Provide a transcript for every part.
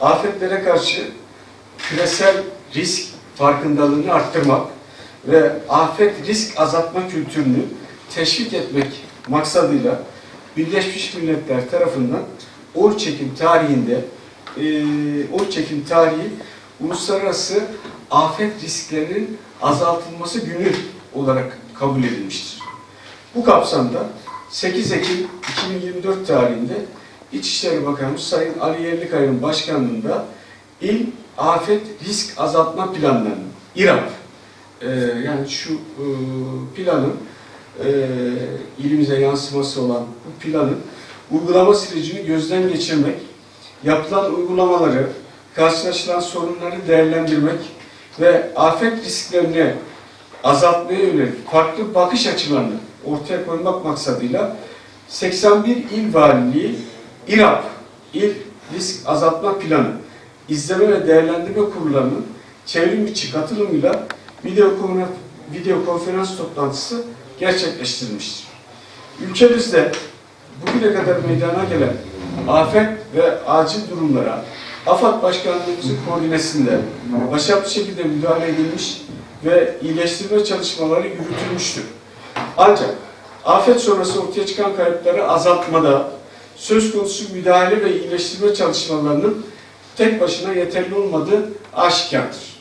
afetlere karşı küresel risk farkındalığını arttırmak ve afet risk azaltma kültürünü teşvik etmek maksadıyla Birleşmiş Milletler tarafından oy çekim tarihinde e, oy çekim tarihi uluslararası afet risklerinin azaltılması günü olarak kabul edilmiştir. Bu kapsamda 8 Ekim 2024 tarihinde İçişleri Bakanı Sayın Ali Yerlikaya'nın başkanlığında İl Afet Risk Azaltma Planlarının İRAP e, yani şu e, planın e, ilimize yansıması olan bu planın uygulama sürecini gözden geçirmek, yapılan uygulamaları, karşılaşılan sorunları değerlendirmek ve afet risklerini azaltmaya yönelik farklı bakış açılarını ortaya koymak maksadıyla 81 il valiliği İRAP, İl Risk Azaltma Planı, İzleme ve Değerlendirme Kurullarının çevrim içi katılımıyla video, video konferans toplantısı gerçekleştirilmiştir. Ülkemizde bugüne kadar meydana gelen afet ve acil durumlara AFAD Başkanlığımızın koordinesinde başarılı şekilde müdahale edilmiş ve iyileştirme çalışmaları yürütülmüştür. Ancak afet sonrası ortaya çıkan kayıpları azaltmada söz konusu müdahale ve iyileştirme çalışmalarının tek başına yeterli olmadığı aşikardır.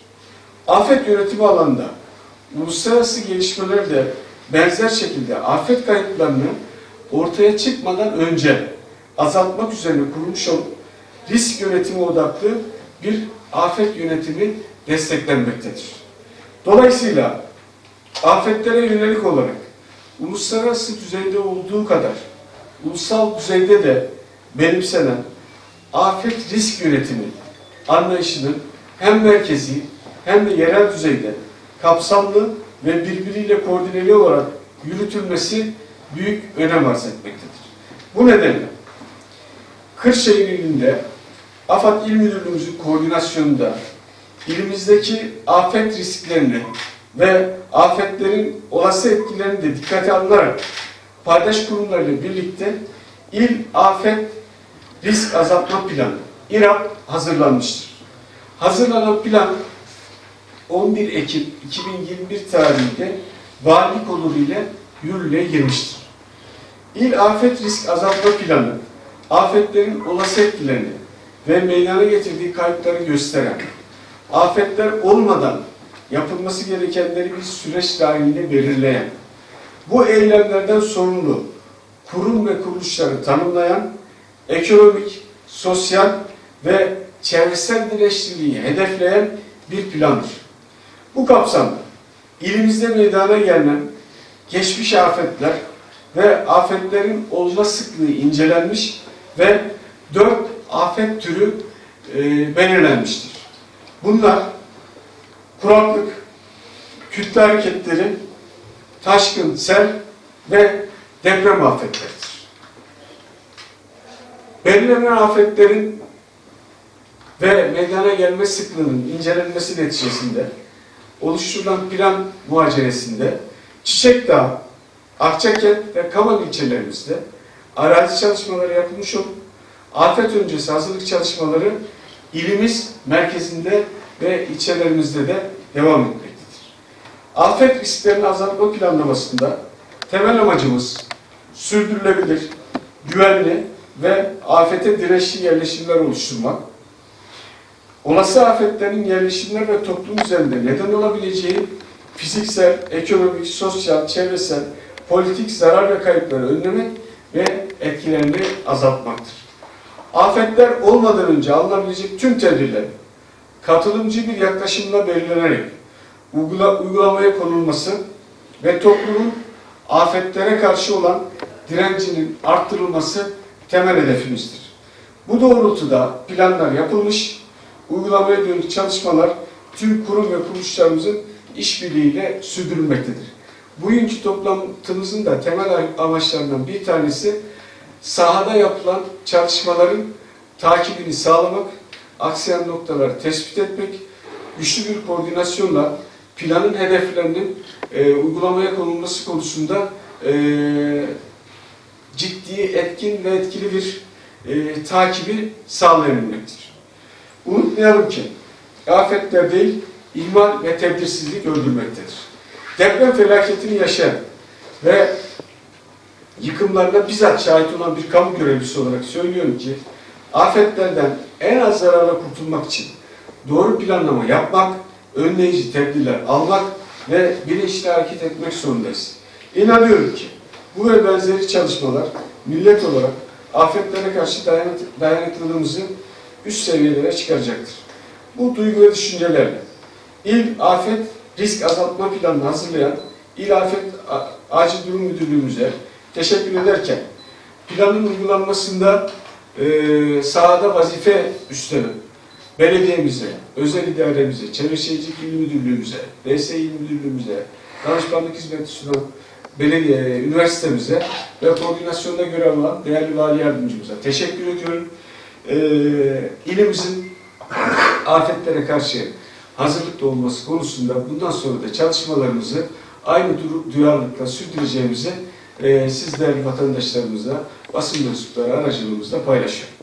Afet yönetimi alanında uluslararası gelişmelerde benzer şekilde afet kayıplarını ortaya çıkmadan önce azaltmak üzerine kurulmuş olup risk yönetimi odaklı bir afet yönetimi desteklenmektedir. Dolayısıyla afetlere yönelik olarak uluslararası düzeyde olduğu kadar ulusal düzeyde de benimsenen afet risk yönetimi anlayışının hem merkezi hem de yerel düzeyde kapsamlı ve birbiriyle koordineli olarak yürütülmesi büyük önem arz etmektedir. Bu nedenle Kırşehir ilinde AFAD İl Müdürlüğümüzün koordinasyonunda ilimizdeki afet risklerini ve afetlerin olası etkilerini de dikkate alınarak paydaş kurumlarıyla birlikte İl Afet Risk Azaltma Planı İRAP hazırlanmıştır. Hazırlanan plan 11 Ekim 2021 tarihinde valilik onuru ile yürürlüğe girmiştir. İl Afet Risk Azaltma Planı, afetlerin olası etkilerini ve meydana getirdiği kayıpları gösteren, afetler olmadan yapılması gerekenleri bir süreç dahilinde belirleyen, bu eylemlerden sorumlu kurum ve kuruluşları tanımlayan, ekonomik, sosyal ve çevresel birleştirmeyi hedefleyen bir plandır. Bu kapsamda ilimizde meydana gelen geçmiş afetler ve afetlerin olma sıklığı incelenmiş ve dört afet türü e, belirlenmiştir. Bunlar kuraklık, kütle hareketleri, taşkın, sel ve deprem afetleridir. Belirlenen afetlerin ve meydana gelme sıklığının incelenmesi neticesinde oluşturulan plan muhaceresinde Çiçekdağ, Akçakent ve Kaman ilçelerimizde arazi çalışmaları yapılmış olup afet öncesi hazırlık çalışmaları ilimiz merkezinde ve ilçelerimizde de devam etmektedir. Afet risklerini azaltma planlamasında temel amacımız sürdürülebilir, güvenli ve afete dirençli yerleşimler oluşturmak, olası afetlerin yerleşimler ve toplum üzerinde neden olabileceği fiziksel, ekonomik, sosyal, çevresel, politik zarar ve kayıpları önlemek ve etkilerini azaltmaktır. Afetler olmadan önce alınabilecek tüm tedbirler katılımcı bir yaklaşımla belirlenerek uygula, uygulamaya konulması ve toplumun afetlere karşı olan direncinin arttırılması temel hedefimizdir. Bu doğrultuda planlar yapılmış, uygulamaya dönük çalışmalar tüm kurum ve kuruluşlarımızın işbirliğiyle sürdürülmektedir. Bugünkü toplantımızın da temel amaçlarından bir tanesi sahada yapılan çalışmaların takibini sağlamak, aksayan noktaları tespit etmek, güçlü bir koordinasyonla planın hedeflerinin e, uygulamaya konulması konusunda e, ciddi, etkin ve etkili bir e, takibi sağlayabilmektir. Unutmayalım ki afetler değil, ihmal ve tedbirsizlik öldürmektedir. Deprem felaketini yaşayan ve yıkımlarına bizzat şahit olan bir kamu görevlisi olarak söylüyorum ki afetlerden en az zararla kurtulmak için doğru planlama yapmak, önleyici tedbirler almak ve bilinçli hareket etmek zorundayız. İnanıyorum ki bu ve benzeri çalışmalar millet olarak afetlere karşı dayanık- dayanıklılığımızı üst seviyelere çıkaracaktır. Bu duygu ve düşüncelerle İl Afet Risk Azaltma Planını hazırlayan İl Afet Acil Durum Müdürlüğümüze teşekkür ederken planın uygulanmasında e, sahada vazife üstlenen belediyemize, özel idaremize, Çevre Şehircilik İl Müdürlüğümüze, DSİ Müdürlüğümüze, danışmanlık hizmeti sunan belediye, üniversitemize ve koordinasyonda görev alan değerli vali yardımcımıza teşekkür ediyorum. E, ilimizin afetlere karşı hazırlıklı olması konusunda bundan sonra da çalışmalarımızı aynı du- duyarlılıkla sürdüreceğimizi e, siz değerli vatandaşlarımızla, basın mensupları aracılığımızla paylaşıyorum.